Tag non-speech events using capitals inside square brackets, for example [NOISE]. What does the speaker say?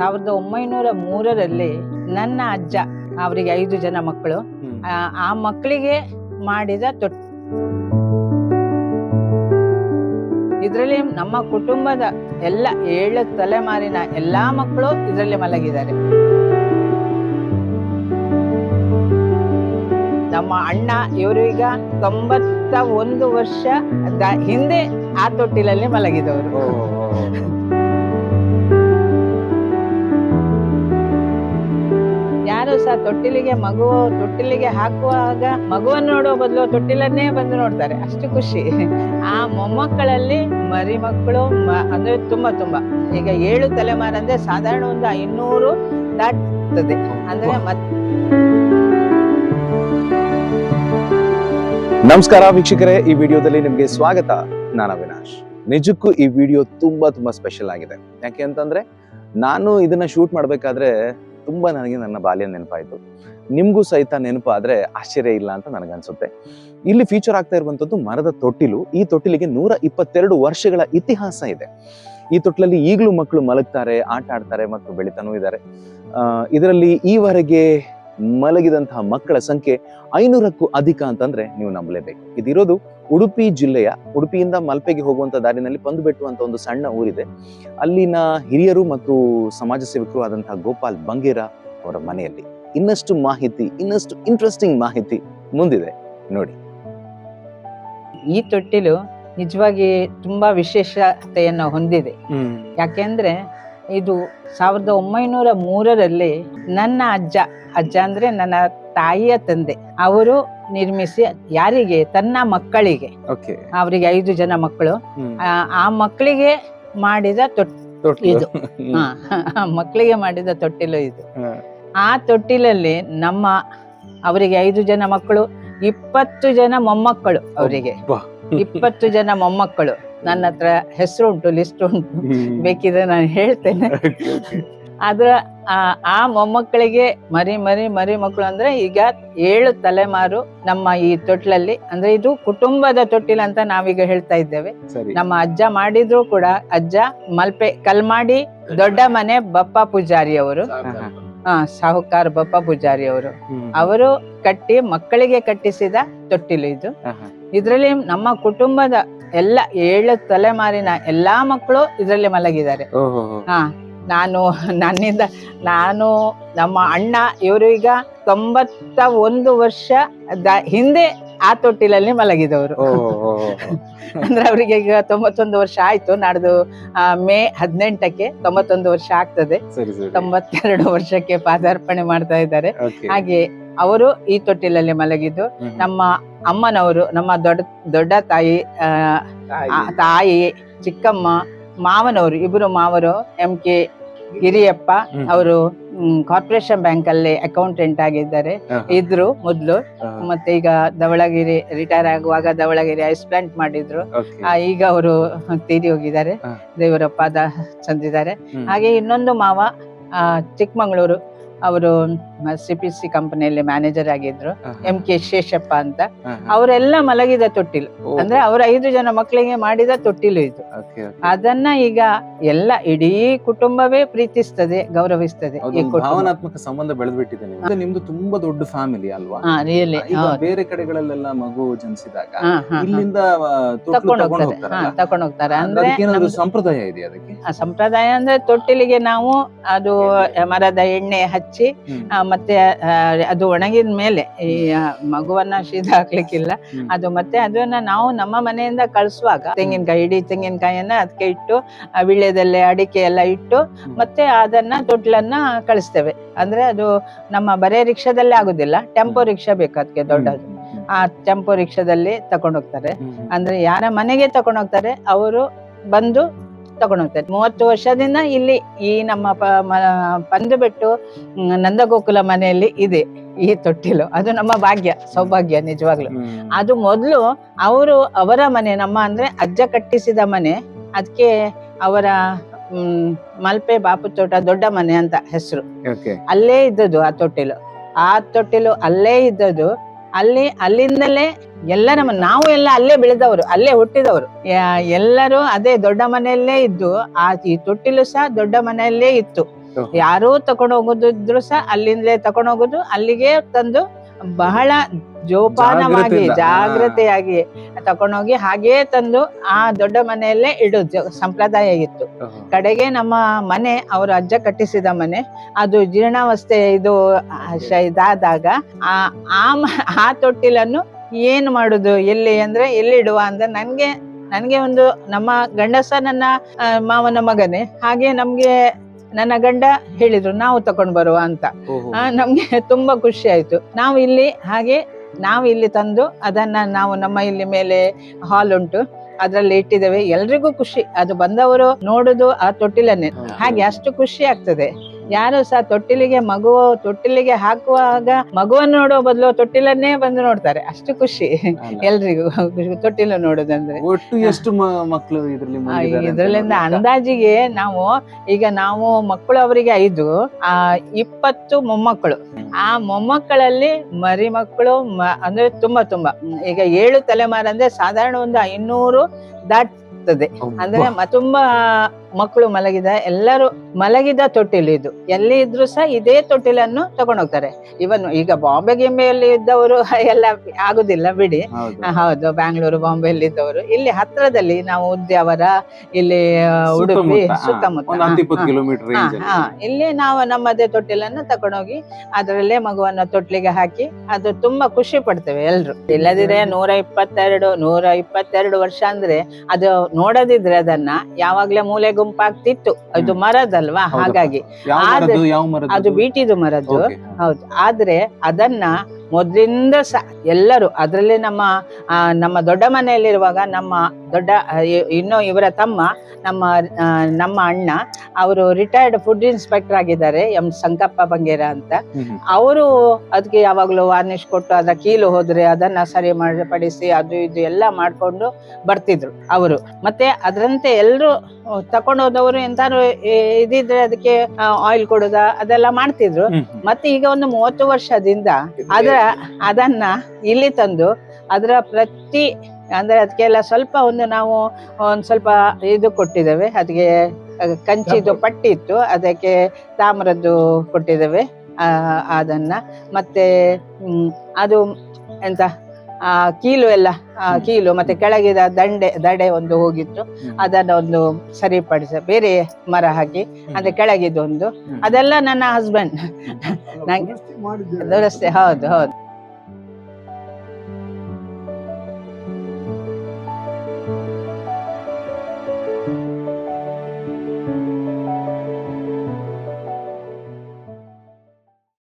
ಸಾವಿರದ ಒಂಬೈನೂರ ಮೂರರಲ್ಲಿ ನನ್ನ ಅಜ್ಜ ಅವರಿಗೆ ಐದು ಜನ ಮಕ್ಕಳು ಆ, ಮಕ್ಕಳಿಗೆ ಮಾಡಿದ ತೊಟ್ಟು ಇದರಲ್ಲಿ ನಮ್ಮ ಕುಟುಂಬದ ಎಲ್ಲ ಏಳು ತಲೆಮಾರಿನ ಎಲ್ಲಾ ಮಕ್ಕಳು ಇದರಲ್ಲಿ ಮಲಗಿದ್ದಾರೆ. ನಮ್ಮ ಅಣ್ಣ ಇವರು ಈಗ ತೊಂಬತ್ತ ಒಂದು ವರ್ಷ ಹಿಂದೆ ಆ ತೊಟ್ಟಿಲಲ್ಲಿ ಮಲಗಿದವರು. ತೊಟ್ಟಿಲಿಗೆ ಮಗು ತೊಟ್ಟಿಲಿಗೆ ಹಾಕುವಾಗ ಮಗುವನ್ನು ನೋಡೋ ಬದಲು ತೊಟ್ಟಿಲನ್ನೇ ಬಂದು ನೋಡ್ತಾರೆ. ಅಷ್ಟು ಖುಷಿ. ಆ ಮೊಮ್ಮಕ್ಕಳಲ್ಲಿ ಮರಿ ಮಕ್ಕಳು ಅಂದ್ರೆ ತುಂಬಾ ತುಂಬಾ. ಈಗ ಏಳು ತಲೆಮಾರು ಅಂದ್ರೆ ಸಾಧಾರಣ ಒಂದು ಐನೂರು ದಾಟ್ತದೆ. ಅಂದ್ರೆ ಮತ್- ನಮಸ್ಕಾರ ವೀಕ್ಷಕರೇ. ಈ ವಿಡಿಯೋದಲ್ಲಿ ನಿಮ್ಗೆ ಸ್ವಾಗತ. ನಾನು ಅವಿನಾಶ್. ನಿಜಕ್ಕೂ ಈ ವಿಡಿಯೋ ತುಂಬಾ ತುಂಬಾ ಸ್ಪೆಷಲ್ ಆಗಿದೆ. ಯಾಕೆ ಅಂತಂದ್ರೆ ನಾನು ಇದನ್ನ ಶೂಟ್ ಮಾಡ್ಬೇಕಾದ್ರೆ ತುಂಬಾ ನನಗೆ ನನ್ನ ಬಾಲ್ಯ ನೆನಪಾಯಿತು. ನಿಮಗೂ ಸಹಿತ ನೆನಪಾದರೆ ಆಶ್ಚರ್ಯ ಇಲ್ಲ ಅಂತ ನನಗನ್ಸುತ್ತೆ. ಇಲ್ಲಿ ಫೀಚರ್ ಆಗ್ತಾ ಇರುವಂತದ್ದು ಮರದ ತೊಟ್ಟಿಲು. ಈ ತೊಟ್ಟಿಲಿಗೆ ನೂರ ಇಪ್ಪತ್ತೆರಡು ವರ್ಷಗಳ ಇತಿಹಾಸ ಇದೆ. ಈ ತೊಟ್ಟಿಲಲ್ಲಿ ಈಗಲೂ ಮಕ್ಕಳು ಮಲಗ್ತಾರೆ, ಆಟ ಆಡ್ತಾರೆ ಮತ್ತು ಬೆಳಿತಾನೂ ಇದ್ದಾರೆ. ಇದರಲ್ಲಿ ಈವರೆಗೆ ಮಲಗಿದಂತಹ ಮಕ್ಕಳ ಸಂಖ್ಯೆ ಐನೂರಕ್ಕೂ ಅಧಿಕ ಅಂತಂದ್ರೆ ನೀವು ನಂಬಲೇಬೇಕು. ಇದಿರೋದು ಉಡುಪಿ ಜಿಲ್ಲೆಯ ಉಡುಪಿಯಿಂದ ಮಲ್ಪೆಗೆ ಹೋಗುವಂತ ದಾರಿನಲ್ಲಿ ಪಂದುಬೆಟ್ಟು ಅಂತ ಒಂದು ಸಣ್ಣ ಊರಿದೆ. ಅಲ್ಲಿನ ಹಿರಿಯರು ಮತ್ತು ಸಮಾಜ ಸೇವಕರು ಆದಂತಹ ಗೋಪಾಲ್ ಬಂಗೇರ ಅವರ ಮನೆಯಲ್ಲಿ ಇನ್ನಷ್ಟು ಮಾಹಿತಿ ಇನ್ನಷ್ಟು ಇಂಟ್ರೆಸ್ಟಿಂಗ್ ಮಾಹಿತಿ ಮುಂದಿದೆ. ನೋಡಿ. ಈ ತೊಟ್ಟಿಲು ನಿಜವಾಗಿ ತುಂಬಾ ವಿಶೇಷತೆಯನ್ನು ಹೊಂದಿದೆ. ಯಾಕೆಂದ್ರೆ ಇದು ಸಾವಿರದ ಒಂಬೈನೂರ ಮೂರರಲ್ಲಿ ನನ್ನ ಅಜ್ಜ ಅಜ್ಜ ಅಂದ್ರೆ ನನ್ನ ತಾಯಿಯ ತಂದೆ ಅವರು ನಿರ್ಮಿಸಿ ಯಾರಿಗೆ? ತನ್ನ ಮಕ್ಕಳಿಗೆ. ಅವರಿಗೆ ಐದು ಜನ ಮಕ್ಕಳು. ಆ, ಮಕ್ಕಳಿಗೆ ಮಾಡಿದ ಇದು. ಮಕ್ಕಳಿಗೆ ಮಾಡಿದ ತೊಟ್ಟಿಲು ಇದು. ಆ ತೊಟ್ಟಿಲಲ್ಲಿ ನಮ್ಮ ಅವರಿಗೆ ಐದು ಜನ ಮಕ್ಕಳು ಇಪ್ಪತ್ತು ಜನ ಮೊಮ್ಮಕ್ಕಳು ಅವರಿಗೆ. ಇಪ್ಪತ್ತು ಜನ ಮೊಮ್ಮಕ್ಕಳು. ನನ್ನ ಹತ್ರ ಹೆಸರು ಉಂಟು ಲಿಸ್ಟ್ ಉಂಟು. ಬೇಕಿದ್ರೆ ನಾನು ಹೇಳ್ತೇನೆ. [LAUGHS] ಅದ್ರ ಆ ಆ ಮೊಮ್ಮಕ್ಕಳಿಗೆ ಮರಿ ಮರಿ ಮರಿ ಮಕ್ಕಳು ಅಂದ್ರೆ ಈಗ ಏಳು ತಲೆಮಾರು ನಮ್ಮ ಈ ತೊಟ್ಲಲ್ಲಿ. ಅಂದ್ರೆ ಇದು ಕುಟುಂಬದ ತೊಟ್ಟಿಲ್ ಅಂತ ನಾವೀಗ ಹೇಳ್ತಾ ಇದ್ದೇವೆ. ನಮ್ಮ ಅಜ್ಜ ಮಾಡಿದ್ರು ಕೂಡ ಅಜ್ಜ ಮಲ್ಪೆ ಕಲ್ಮಾಡಿ ದೊಡ್ಡ ಮನೆ ಬಪ್ಪ ಪೂಜಾರಿ ಅವರು ಹಾ ಸಾಹುಕಾರ ಬಪ್ಪ ಪೂಜಾರಿ ಅವರು ಅವರು ಕಟ್ಟಿ ಮಕ್ಕಳಿಗೆ ಕಟ್ಟಿಸಿದ ತೊಟ್ಟಿಲು ಇದು. ಇದರಲ್ಲಿ ನಮ್ಮ ಕುಟುಂಬದ ಎಲ್ಲ ಏಳು ತಲೆಮಾರಿನ ಎಲ್ಲಾ ಮಕ್ಕಳು ಇದರಲ್ಲಿ ಮಲಗಿದ್ದಾರೆ. ಹಾ ನಾನು ನನ್ನಿಂದ ನಾನು ನಮ್ಮ ಅಣ್ಣ ಇವರು ಈಗ ತೊಂಬತ್ತ ಒಂದು ವರ್ಷ ಹಿಂದೆ ಆ ತೊಟ್ಟಿಲಲ್ಲಿ ಮಲಗಿದವರು. [LAUGHS] ಅಂದ್ರೆ ಅವರಿಗೆ ಈಗ ತೊಂಬತ್ತೊಂದು ವರ್ಷ ಆಯ್ತು ನಾಡ್ದು ಮೇ ಹದಿನೆಂಟಕ್ಕೆ ತೊಂಬತ್ತೊಂದು ವರ್ಷ ಆಗ್ತದೆ. ತೊಂಬತ್ತೆರಡು ವರ್ಷಕ್ಕೆ ಪಾದಾರ್ಪಣೆ ಮಾಡ್ತಾ ಇದ್ದಾರೆ. ಹಾಗೆ ಅವರು ಈ ತೊಟ್ಟಿಲಲ್ಲಿ ಮಲಗಿದ್ದು ನಮ್ಮ ಅಮ್ಮನವರು ನಮ್ಮ ದೊಡ್ಡ ದೊಡ್ಡ ತಾಯಿ ತಾಯಿ. ಚಿಕ್ಕಮ್ಮ ಮಾವನವರು ಇಬ್ಬರು ಮಾವರು ಎಂ ಕೆ ಗಿರಿಯಪ್ಪ ಅವರು ಕಾರ್ಪೊರೇಷನ್ ಬ್ಯಾಂಕ್ ಅಲ್ಲಿ ಅಕೌಂಟೆಂಟ್ ಆಗಿದ್ದಾರೆ ಇದ್ರು ಮೊದ್ಲು. ಮತ್ತೆ ಈಗ ಧವಳಗಿರಿ ರಿಟೈರ್ ಆಗುವಾಗ ಧವಳಗಿರಿ ಐಸ್ ಪ್ಲಾಂಟ್ ಮಾಡಿದ್ರು. ಆ, ಈಗ ಅವರು ತೀರಿ ಹೋಗಿದ್ದಾರೆ. ದೇವರಪ್ಪ ದೇವರ ಪಾದ ಚಂದಿದ್ದಾರೆ ಹಾಗೆ ಇನ್ನೊಂದು ಮಾವ ಆ, ಚಿಕ್ಕಮಂಗ್ಳೂರು. ಅವರು ಸಿ ಪಿ ಸಿ ಕಂಪನಿಯಲ್ಲಿ ಮ್ಯಾನೇಜರ್ ಆಗಿದ್ರು. ಎಂ ಕೆ ಶೇಷಪ್ಪ ಅಂತ. ಅವರೆಲ್ಲ ಮಲಗಿದ ತೊಟ್ಟಿಲು. ಅಂದ್ರೆ ಅವರ ಐದು ಜನ ಮಕ್ಕಳಿಗೆ ಮಾಡಿದ ತೊಟ್ಟಿಲು ಇದು. ಅದನ್ನ ಈಗ ಎಲ್ಲ ಇಡೀ ಕುಟುಂಬವೇ ಪ್ರೀತಿಸ್ತದೆ ಗೌರವಿಸ್ತದೆ ಭಾವನಾತ್ಮಕ ಸಂಬಂಧ ಬೆಳೆದ್ಬಿಟ್ಟಿದೆ ನಿಮ್ದು ತುಂಬಾ ದೊಡ್ಡ ಫ್ಯಾಮಿಲಿ ಅಲ್ವಾ? ಬೇರೆ ಕಡೆಗಳಲ್ಲೆಲ್ಲ ಮಗು ಜನಿಸಿದಾಗ ಇಲ್ಲಿಂದ ತಕೊಂಡು ಹೋಗ್ತಾರೆ. ಹಾ ತಕೊಂಡು ಹೋಗ್ತಾರೆ. ಅಂದ್ರೆ ಸಂಪ್ರದಾಯ ಇದೆ ಅದಕ್ಕೆ? ಆ ಸಂಪ್ರದಾಯ ಅಂದ್ರೆ ತೊಟ್ಟಿಲಿಗೆ ನಾವು ಅದು ಮರದ ಎಣ್ಣೆ ಹಚ್ಚಿ ಮತ್ತೆ ಅದು ಒಣಗಿದ ಮೇಲೆ ಈ ಮಗುವನ್ನ ಶೀತ ಹಾಕ್ಲಿಕ್ಕಿಲ್ಲ ಅದು ಮತ್ತೆ ಅದನ್ನ ನಾವು ನಮ್ಮ ಮನೆಯಿಂದ ಕಳಿಸುವಾಗ ತೆಂಗಿನಕಾಯಿ ಇಡೀ ತೆಂಗಿನಕಾಯಿಯನ್ನ ಅದಕ್ಕೆ ಇಟ್ಟು ಆ, ವಿಳ್ಯದೆಲೆ ಅಡಿಕೆ ಎಲ್ಲ ಇಟ್ಟು ಮತ್ತೆ ಅದನ್ನ ತೊಟ್ಲನ್ನ ಕಳಿಸ್ತೇವೆ. ಅಂದ್ರೆ ಅದು ನಮ್ಮ ಬರೇ ರಿಕ್ಷಾದಲ್ಲಿ ಆಗುದಿಲ್ಲ ಟೆಂಪೋ ರಿಕ್ಷಾ ಬೇಕು ಅದಕ್ಕೆ ದೊಡ್ಡದು. ಆ ಟೆಂಪೋ ರಿಕ್ಷಾದಲ್ಲಿ ತಕೊಂಡೋಗ್ತಾರೆ. ಅಂದ್ರೆ ಯಾರ ಮನೆಗೆ ತಕೊಂಡೋಗ್ತಾರೆ ಅವರು ಬಂದು ತಗೊಂಡೋಗ್ತಾರೆ. ಮೂವತ್ತು ವರ್ಷದಿಂದ ಇಲ್ಲಿ ಈ ನಮ್ಮ ಪಂದು ಮ್, ನಂದಗೋಕುಲ ಮನೆಯಲ್ಲಿ ಇದೆ ಈ ತೊಟ್ಟಿಲು. ಅದು ನಮ್ಮ ಭಾಗ್ಯ ಸೌಭಾಗ್ಯ ನಿಜವಾಗ್ಲು. ಅದು ಮೊದಲು ಅವರು ಅವರ ಮನೆ ನಮ್ಮ ಅಂದ್ರೆ ಅಜ್ಜ ಕಟ್ಟಿಸಿದ ಮನೆ. ಅದಕ್ಕೆ ಅವರ ಮಲ್ಪೆ ಬಾಪು ತೋಟ ದೊಡ್ಡ ಮನೆ ಅಂತ ಹೆಸರು. ಅಲ್ಲೇ ಇದ್ದದ್ದು ಆ ತೊಟ್ಟಿಲು. ಆ ತೊಟ್ಟಿಲು ಅಲ್ಲೇ ಇದ್ದದ್ದು ಅಲ್ಲಿ ಅಲ್ಲಿಂದಲೇ ಎಲ್ಲ ನಮ್ಮ ನಾವು ಎಲ್ಲ ಅಲ್ಲೇ ಬೆಳೆದವರು ಅಲ್ಲೇ ಹುಟ್ಟಿದವರು ಎಲ್ಲರೂ ಅದೇ ದೊಡ್ಡ ಮನೆಯಲ್ಲೇ ಇದ್ದು ಆ ಈ ತೊಟ್ಟಿಲು ಸಹ ದೊಡ್ಡ ಮನೆಯಲ್ಲೇ ಇತ್ತು. ಯಾರೂ ತಕೊಂಡು ಹೋಗೋದಿದ್ರು ಸಹ ಅಲ್ಲಿಂದಲೇ ತಕೊಂಡು ಹೋಗುದು ಅಲ್ಲಿಗೆ ತಂದು ಬಹಳ ಜೋಪಾನವಾಗಿ. ಜಾಗ್ರತೆಯಾಗಿ ತಕೊಂಡೋಗಿ ಹಾಗೇ ತಂದು ಆ ದೊಡ್ಡ ಮನೆಯಲ್ಲೇ ಇಡೋದು ಸಂಪ್ರದಾಯ ಇತ್ತು. ಕಡೆಗೆ ನಮ್ಮ ಮನೆ ಅವರು ಅಜ್ಜ ಕಟ್ಟಿಸಿದ ಮನೆ ಅದು ಜೀರ್ಣಾವಸ್ಥೆ ಇದು ಇದಾದಾಗ ಆ ಆ ತೊಟ್ಟಿಲನ್ನು ಏನು ಮಾಡುದು ಎಲ್ಲಿ ಅಂದ್ರೆ ಎಲ್ಲಿ ಇಡುವ ಅಂದ್ರೆ ನನ್ಗೆ ನನ್ಗೆ ಒಂದು ನಮ್ಮ ಗಂಡಸ ನನ್ನ ಮಾವನ ಮಗನೇ ಹಾಗೆ ನಮ್ಗೆ ನನ್ನ ಗಂಡ ಹೇಳಿದ್ರು ನಾವು ತಕೊಂಡ್ ಬರುವ ಅಂತ. ನಮ್ಗೆ ತುಂಬಾ ಖುಷಿ ಆಯ್ತು. ನಾವು ಇಲ್ಲಿ ಹಾಗೆ ನಾವು ಇಲ್ಲಿ ತಂದು ಅದನ್ನ ನಾವು ನಮ್ಮ ಇಲ್ಲಿ ಮೇಲೆ ಹಾಲ್ ಉಂಟು. ಅದ್ರಲ್ಲಿ ಇಟ್ಟಿದ್ದೇವೆ. ಎಲ್ರಿಗೂ ಖುಷಿ. ಅದು ಬಂದವರು ನೋಡುದು ಆ ತೊಟ್ಟಿಲನ್ನೇ. ಹಾಗೆ ಅಷ್ಟು ಖುಷಿ ಆಗ್ತದೆ. ಯಾರು ಸಹ ತೊಟ್ಟಿಲಿಗೆ ಮಗು ತೊಟ್ಟಿಲಿಗೆ ಹಾಕುವಾಗ ಮಗುವನ್ನು ನೋಡುವ ಬದಲು ತೊಟ್ಟಿಲನ್ನೇ ಬಂದು ನೋಡ್ತಾರೆ. ಅಷ್ಟು ಖುಷಿ. ಎಲ್ರಿಗೂ ತೊಟ್ಟಿಲು ನೋಡುದಂದ್ರೆ. ಒಟ್ಟು ಎಷ್ಟು ಮಕ್ಕಳು ಇದರಲ್ಲಿಂದ ಇದ್ರಲ್ಲಿ ಆ, ಇದ್ರಲ್ಲಿಂದ ಅಂದಾಜಿಗೆ ನಾವು ಈಗ ನಾವು ಮಕ್ಕಳು ಅವರಿಗೆ ಐದು ಆ ಇಪ್ಪತ್ತು ಮೊಮ್ಮಕ್ಕಳು. ಆ ಮೊಮ್ಮಕ್ಕಳಲ್ಲಿ ಮರಿ ಮಕ್ಕಳು ಅಂದ್ರೆ ತುಂಬಾ ತುಂಬಾ. ಈಗ ಏಳು ತಲೆಮಾರು ಅಂದ್ರೆ ಸಾಧಾರಣ ಒಂದು ಐನೂರು ದಾಟ್ತದೆ. ಅಂದ್ರೆ ತುಂಬಾ ಮಕ್ಕಳು ಮಲಗಿದ ಎಲ್ಲರೂ ಮಲಗಿದ ತೊಟ್ಟಿಲು ಇದು. ಎಲ್ಲಿ ಇದ್ರು ಸಹ ಇದೇ ತೊಟ್ಟಿಲನ್ನು ತಗೊಂಡೋಗ್ತಾರೆ. ಇವನ್ ಈಗ ಬಾಂಬೆ ಗಿಂಬೆಯಲ್ಲಿ ಇದ್ದವರು [LAUGHS] ಎಲ್ಲ ಆಗುದಿಲ್ಲ ಬಿಡಿ. ಹೌದು. ಬ್ಯಾಂಗ್ಳೂರು ಬಾಂಬೆಯಲ್ಲಿ ಇದ್ದವರು. ಇಲ್ಲಿ ಹತ್ರದಲ್ಲಿ ನಾವು ಉದ್ಯಾವರ ಇಲ್ಲಿ ಉಡುಪಿ ಸುತ್ತಮುತ್ತ. ಇಲ್ಲಿ ನಾವು ನಮ್ಮದೇ ತೊಟ್ಟಿಲನ್ನು ತಗೊಂಡೋಗಿ ಅದರಲ್ಲೇ ಮಗುವನ್ನ ತೊಟ್ಲಿಗೆ ಹಾಕಿ ಅದು ತುಂಬಾ ಖುಷಿ ಪಡ್ತೇವೆ ಎಲ್ರು. ಇಲ್ಲದಿದ್ರೆ ನೂರ ಇಪ್ಪತ್ತೆರಡು ನೂರ ಇಪ್ಪತ್ತೆರಡು ವರ್ಷ ಅಂದ್ರೆ ಅದು ನೋಡದಿದ್ರೆ ಅದನ್ನ ಯಾವಾಗ್ಲೇ ಮೂಲೆ ಗುಂಪಾಗ್ತಿತ್ತು. ಅದು ಮರದಲ್ವಾ? ಹಾಗಾಗಿ ಅದು ಬೀಟಿದು ಮರದ್ದು. ಹೌದು. ಆದ್ರೆ ಅದನ್ನ ಮೊದ್ಲಿಂದ ಸ ಎಲ್ಲರೂ ಅದ್ರಲ್ಲಿ ನಮ್ಮ ನಮ್ಮ ದೊಡ್ಡ ಮನೆಯಲ್ಲಿರುವಾಗ ನಮ್ಮ ದೊಡ್ಡ ಇನ್ನು ಇವರ ತಮ್ಮ ನಮ್ಮ ನಮ್ಮ ಅಣ್ಣ ಅವರು ರಿಟೈರ್ಡ್ ಫುಡ್ ಇನ್ಸ್ಪೆಕ್ಟರ್ ಆಗಿದ್ದಾರೆ ಎಂ ಸಂಕಪ್ಪ ಬಂಗೇರ ಅಂತ. ಅವರು ಅದಕ್ಕೆ ಯಾವಾಗಲೂ ವಾರ್ನಿಶ್ ಕೊಟ್ಟು ಅದರ ಕೀಲು ಹೋದ್ರೆ ಅದನ್ನ ಸರಿ ಮಾಡಿಪಡಿಸಿ ಅದು ಇದು ಎಲ್ಲ ಮಾಡ್ಕೊಂಡು ಬರ್ತಿದ್ರು ಅವರು ಮತ್ತೆ ಅದರಂತೆ ಎಲ್ಲರೂ ತಕೊಂಡು ಹೋದವರು ಎಂತಾರು ಇ- ಇದಿದ್ರೆ ಅದಕ್ಕೆ ಆಯಿಲ್ ಕೊಡುದ ಅದೆಲ್ಲ ಮಾಡ್ತಿದ್ರು. ಮತ್ತೆ ಈಗ ಒಂದು ಮೂವತ್ತು ವರ್ಷದಿಂದ ಅದರ ಅದನ್ನ ಇಲ್ಲಿ ತಂದು ಅದರ ಪ್ರತಿ ಅಂದ್ರೆ ಅದಕ್ಕೆಲ್ಲ ಸ್ವಲ್ಪ ಒಂದು ನಾವು ಒಂದು ಸ್ವಲ್ಪ ಇದು ಕೊಟ್ಟಿದ್ದೇವೆ. ಅದಕ್ಕೆ ಕಂಚಿದು ಪಟ್ಟಿ ಇತ್ತು. ಅದಕ್ಕೆ ತಾಮ್ರದ್ದು ಕೊಟ್ಟಿದ್ದೇವೆ ಆ, ಅದನ್ನ. ಮತ್ತೆ ಅದು ಎಂತ ಆ ಕೀಲು ಎಲ್ಲ ಆ, ಕೀಲು ಮತ್ತೆ ಕೆಳಗಿದ ದಂಡೆ ದಡೆ ಒಂದು ಹೋಗಿತ್ತು. ಅದನ್ನ ಒಂದು ಸರಿಪಡಿಸ ಬೇರೆ ಮರ ಹಾಕಿ ಅಂದ್ರೆ ಕೆಳಗಿದೊಂದು. ಅದೆಲ್ಲ ನನ್ನ ಹಸ್ಬೆಂಡ್ ನಂಗೆ ದುರಸ್ತಿ ಹೌದು ಹೌದು.